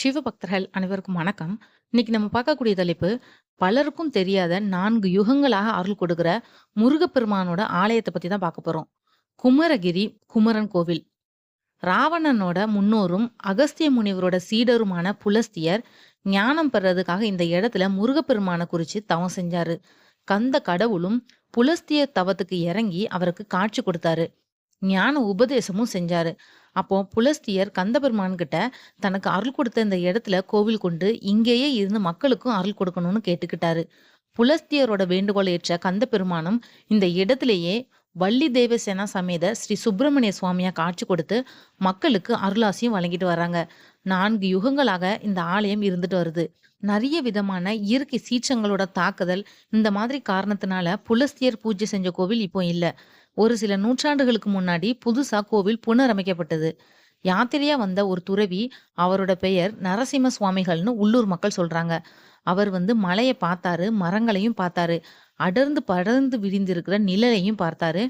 சிவபக்தர்கள் அனைவருக்கும் வணக்கம். இன்னைக்கு நம்ம பார்க்கக்கூடிய தலைப்பு, பலருக்கும் தெரியாத நான்கு யுகங்களாக அருள் கொடுக்கிற முருகப்பெருமானோட ஆலயத்தை பத்தி தான் பார்க்க போறோம். குமரகிரி குமரன் கோவில். ராவணனோட முன்னோரும், அகஸ்திய முனிவரோட சீடருமான புலஸ்தியர், ஞானம் பெறதுக்காக இந்த இடத்துல முருகப்பெருமானை குறிச்சு தவம் செஞ்சாரு. கந்த கடவுளும் புலஸ்திய தவத்துக்கு இறங்கி அவருக்கு காட்சி கொடுத்தாரு. ஞான உபதேசமும் செஞ்சாரு. அப்போ புலஸ்தியர் கந்தபெருமான்கிட்ட தனக்கு அருள் கொடுத்த இந்த இடத்துல கோவில் கொண்டு இங்கேயே இருந்து மக்களுக்கும் அருள் கொடுக்கணும்னு கேட்டுக்கிட்டாரு. புலஸ்தியரோட வேண்டுகோளை ஏற்ற கந்தபெருமானும் இந்த இடத்திலேயே வள்ளி தேவசேனா சமேத ஸ்ரீ சுப்பிரமணிய சுவாமியா காட்சி கொடுத்து மக்களுக்கு அருளாசியும் வழங்கிட்டு வராங்க. நான்கு யுகங்களாக இந்த ஆலயம் இருந்துட்டு வருது. நிறைய விதமான இயற்கை சீற்றங்களோட தாக்குதல், இந்த மாதிரி காரணத்தினால புலஸ்தியர் பூஜை செஞ்ச கோவில் இப்போ இல்லை ஒரு சில நூற்றாண்டுகளுக்கு முன்னாடி புதுசா கோவில் புனரமைக்கப்பட்டது. யாத்திரையா வந்த ஒரு துறவி, அவரோட பெயர் நரசிம்ம சுவாமிகள்னு உள்ளூர் மக்கள் சொல்றாங்க. அவர் வந்து மலையை பார்த்தாரு, மரங்களையும் பார்த்தாரு. அடர்ந்து படர்ந்து விரிந்திருக்கிற நிழலையும் பார்த்தாரு.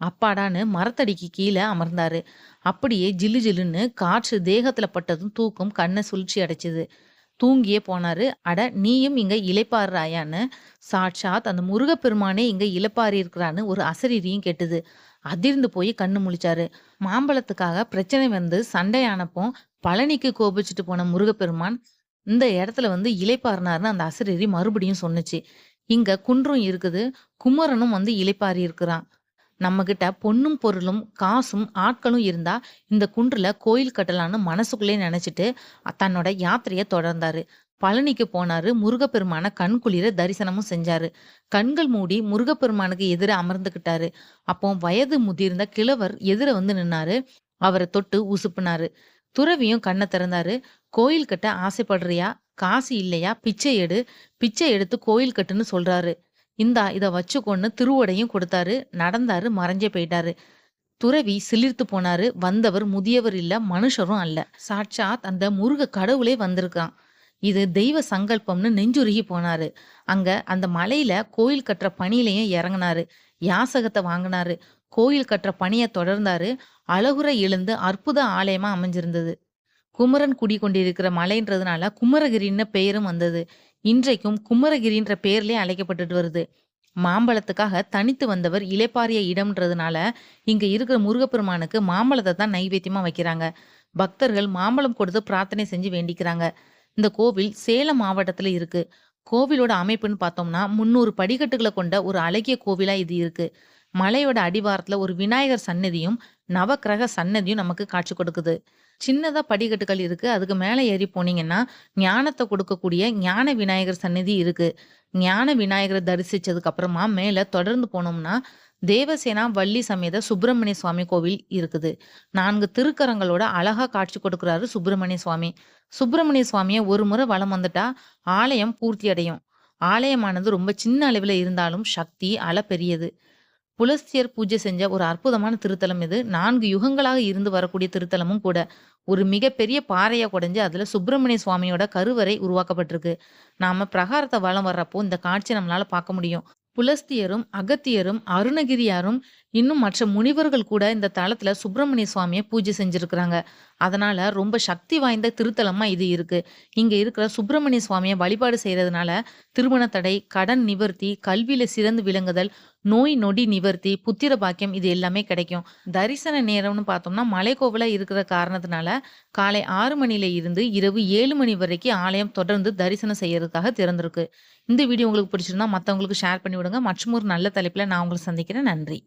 அப்பாடான்னு மரத்தடிக்கு கீழே அமர்ந்தாரு. அப்படியே ஜில்லு ஜில்லுன்னு காற்று தேகத்துல பட்டதும் தூக்கம் கண்ணை சுழற்சி அடைச்சிது தூங்கியே போனாரு. அட நீயும் இங்க இளைப்பாறுறாயான்னு சாட்சாத் அந்த முருகப்பெருமானே இங்க இளைப்பாறி இருக்கிறான்னு ஒரு அசரீரியும் கெட்டுது அதிர்ந்து போய் கண்ணு முழிச்சாரு. மாம்பழத்துக்காக பிரச்சனை வந்து சண்டையானப்போ பழனிக்கு கோபிச்சுட்டு போன முருகப்பெருமான், இந்த இடத்துல வந்து இளைப்பாறுனாருன்னு அந்த அசரீரி மறுபடியும் சொன்னுச்சு. இங்க குன்றும் இருக்குது. குமரனும் வந்து இளைப்பாறி இருக்கிறான். நம்மகிட்ட பொண்ணும் பொருளும், காசும், ஆட்களும் இருந்தா இந்த குன்றுல கோயில் கட்டலான்னு மனசுக்குள்ளே நினச்சிட்டு தன்னோட யாத்திரையை தொடர்ந்தாரு. பழனிக்கு போனாரு. முருகப்பெருமான கண்குளிர தரிசனமும் செஞ்சாரு. கண்கள் மூடி முருகப்பெருமானுக்கு எதிர அமர்ந்துகிட்டாரு அப்போ வயது முதிர்ந்த கிழவர் எதிர வந்து நின்னாரு. அவரை தொட்டு உசுப்புனாரு. துறவியும் கண்ணை திறந்தாரு. கோயில் கட்ட ஆசைப்படுறியா? காசு இல்லையா? பிச்சை எடு. பிச்சை எடுத்து கோயில் கட்டுன்னு சொல்றாரு. இந்தா இதை வச்சுக்கோன்னு திருவோடையும் கொடுத்தாரு. நடந்தாரு. மறைஞ்சே போயிட்டாரு. துறவி சிலிர்த்து போனாரு. வந்தவர் முதியவர் இல்ல, மனுஷரும் அல்ல. சாட்சாத் அந்த முருக கடவுளே வந்திருக்கான். இது தெய்வ சங்கல்பம்னு நெஞ்சுருகி போனாரு. அங்க அந்த மலையில கோயில் கட்டுற பணியிலையும் இறங்குனாரு. யாசகத்தை வாங்கினாரு கோயில் கட்டுற பணியை தொடர்ந்தாரு. அழகுரை எழுந்து அற்புத ஆலயமா அமைஞ்சிருந்தது. குமரன் குடி கொண்டிருக்கிற மலைன்றதுனால குமரகிரின்னு பெயரும் வந்தது. இன்றைக்கும் குமரகிரின்ற பேர்லயே அழைக்கப்பட்டுட்டு வருது. மாம்பழத்துக்காக தனித்து வந்தவர் இலைப்பாரிய இடம்ன்றதுனால, இங்க இருக்கிற முருகப்பெருமானுக்கு மாம்பழத்தை தான் நைவேத்தியமா வைக்கிறாங்க. பக்தர்கள் மாம்பழம் கொடுத்து பிரார்த்தனை செஞ்சு வேண்டிக்கிறாங்க. இந்த கோவில் சேலம் மாவட்டத்துல இருக்கு. கோவிலோட அமைப்புன்னு பார்த்தோம்னா, முந்நூறு படிக்கட்டுகளை கொண்ட ஒரு அழகிய கோவிலா இது இருக்கு. மலையோட அடிவாரத்துல ஒரு விநாயகர் சன்னதியும், நவக்கிரக சன்னதியும் நமக்கு காட்சி கொடுக்குது. சின்னதா படிக்கட்டுகள் இருக்கு. அதுக்கு மேல ஏறி போனீங்கன்னா, ஞானத்தை கொடுக்கக்கூடிய ஞான விநாயகர் சன்னதி இருக்கு. ஞான விநாயகரை தரிசிச்சதுக்கு அப்புறமா மேல தொடர்ந்து போனோம்னா, தேவசேனா வள்ளி சமேத சுப்பிரமணிய சுவாமி கோவில் இருக்குது. நான்கு திருக்கரங்களோட அழகா காட்சி கொடுக்கிறாரு சுப்பிரமணிய சுவாமி. சுப்பிரமணிய சுவாமியை ஒரு முறை வலம் வந்துட்டா, ஆலயம் பூர்த்தி அடையும். ஆலயமானது ரொம்ப சின்ன அளவில் இருந்தாலும் சக்தி அள பெரியது. புலஸ்தியர் பூஜை செஞ்ச ஒரு அற்புதமான திருத்தலம் இது. நான்கு யுகங்களாக இருந்து வரக்கூடிய திருத்தலமும் கூட. ஒரு மிகப்பெரிய பாறையை குடைஞ்சு அதுல சுப்பிரமணிய சுவாமியோட கருவறை உருவாக்கப்பட்டிருக்கு. நாம பிரகாரத்தை வலம் வர்றப்போ இந்த காட்சி நம்மளால பார்க்க முடியும். புலஸ்தியரும், அகத்தியரும், அருணகிரியாரும், இன்னும் மற்ற முனிவர்கள் கூட இந்த தளத்துல சுப்பிரமணிய சுவாமியை பூஜை செஞ்சிருக்கிறாங்க. அதனால ரொம்ப சக்தி வாய்ந்த திருத்தலமா இது இருக்கு. இங்க இருக்கிற சுப்பிரமணிய சுவாமியை வழிபாடு செய்யறதுனால திருமண தடை, கடன் நிவர்த்தி, கல்வியில சிறந்து விளங்குதல், நோய் நொடி நிவர்த்தி, புத்திர பாக்கியம் இது எல்லாமே கிடைக்கும். தரிசன நேரம்னு பார்த்தோம்னா, மலைக்கோவில இருக்கிற காரணத்தினால, காலை ஆறு மணியில இருந்து இரவு ஏழு மணி வரைக்கும் ஆலயம் தொடர்ந்து தரிசனம் செய்யறதுக்காக திறந்திருக்கு. இந்த வீடியோ உங்களுக்கு பிடிச்சிருந்தா மற்றவங்களுக்கு ஷேர் பண்ணி விடுங்க. மற்றுமொரு நல்ல தலைப்பில் நான் உங்களை சந்திக்கிறேன். நன்றி.